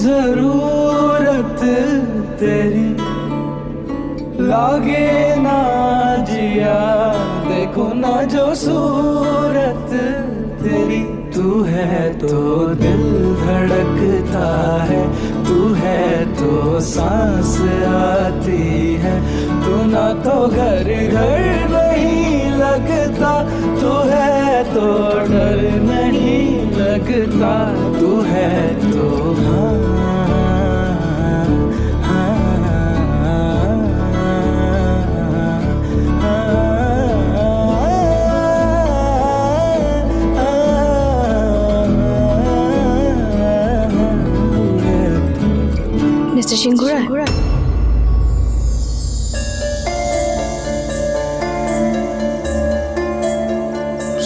ज़रूरत तेरी। लागे ना जिया, देखो ना जो सूरत तेरी। तू है तो दिल धड़कता है, तू है तो सांस आती है। तू ना तो घर घर नहीं लगता, तू है तो डर नहीं लगता। तू है तो हाँ। মিস্টার সিংহুরা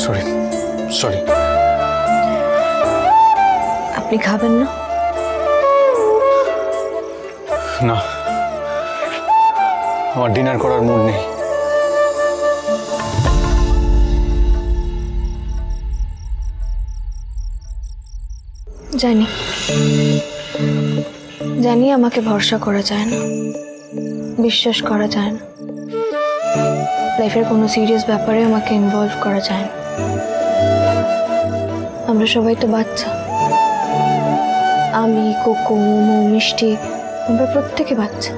সরি সরি আপনি খাবেন না? না। আমার ডিনার করার মুড নেই। জানি। জানি আমাকে ভরসা করা যায় না, বিশ্বাস করা যায় না। লাইফের কোনো সিরিয়াস ব্যাপারে আমাকে ইনভলভ করা যায় না। আমরা সবাই তো বাচ্চা। আমি, কোকো, মোমো, মিষ্টি, আমরা প্রত্যেকে বাচ্চা।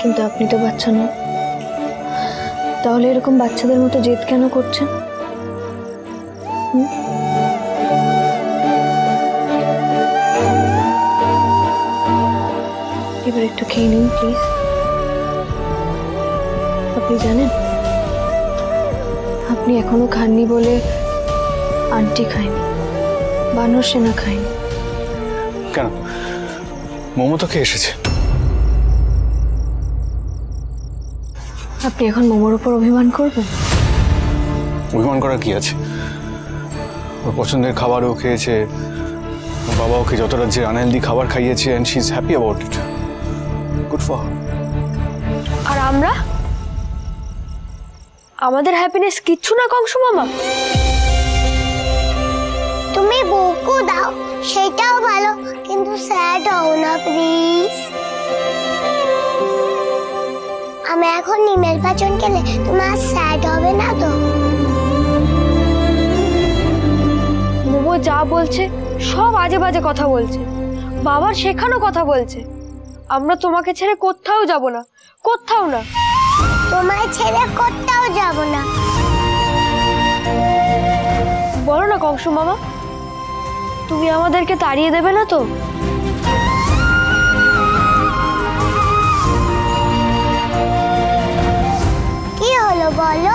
কিন্তু আপনি তো বাচ্চা নন। তাহলে এরকম বাচ্চাদের মতো জেদ কেন করছেন? এবার খেয়ে নিন প্লিজ আপনি জানেন আপনি এখনও খাননি বলে আন্টি খায়নি বানর সেনা খায়নি। কেন? মোমো তো খেয়ে এসেছে। আপনি এখন মোমোর উপর অভিমান করবেন? অভিমান করার কি আছে? ওর পছন্দের খাবারও খেয়েছে বাবা ওকে যত রাজ্যের আনহেলদি খাবার খাইয়েছে and she is happy about it good for আর আমরা? আমাদের হ্যাপিনেস কিচ্ছু না কংসু মামা? তুমি বউকু দাও সেটাও ভালো কিন্তু স্যাড হও না প্লিজ আমি এখন নিমের পাচন গেলে তোমার স্যাড হবে না তো? মোমো যা বলছে সব আজে বাজে কথা বলছে। বাবার শেখানো কথা বলছে। আমরা তোমাকে ছেড়ে কোথাও যাব না। কোথাও না। তোমায় ছেড়ে কোথাও যাব না। বলো না কংসু মামা তুমি আমাদেরকে তাড়িয়ে দেবে না তো? কি হলো বলো?